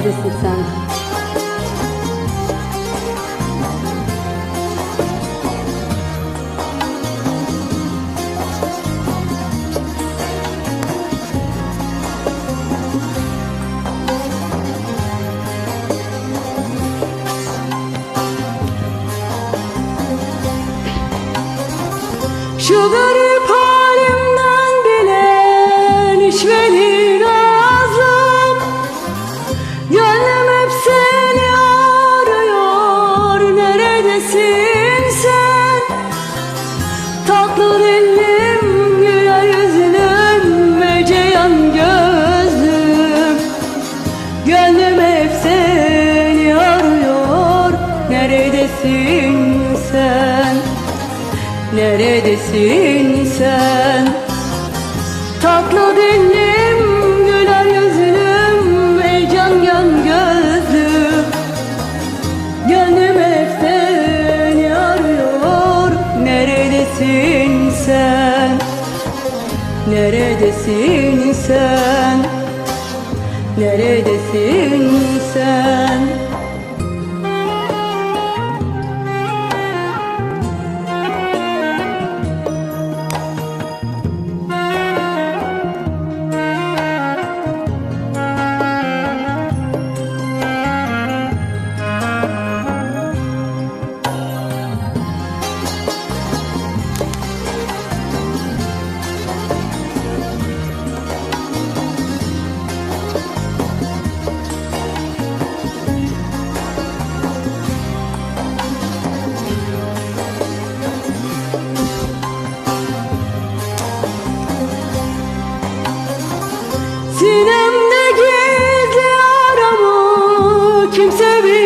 Neredesin sen? Şu garip Neredesin sen? Neredesin sen? Tatlı dilim, güler yüzlüm Ey can yan gözlüm Gönlüm hep seni arıyor Neredesin sen? Neredesin sen? Neredesin sen? to be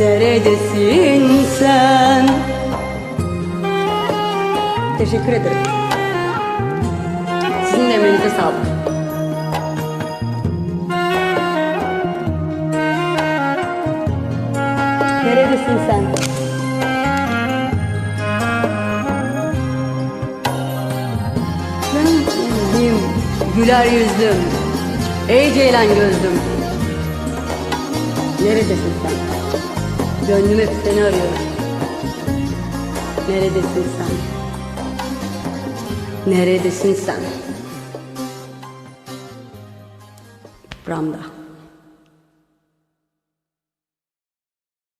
Neredesin sen? Teşekkür ederim. Sizin de emeğinize sağlık. Neredesin sen? Benim güler yüzlüm, ey ceylan gözlüm. Neredesin sen? Gönlüm hep seni arıyor. Neredesin sen? Neredesin sen? Ramda.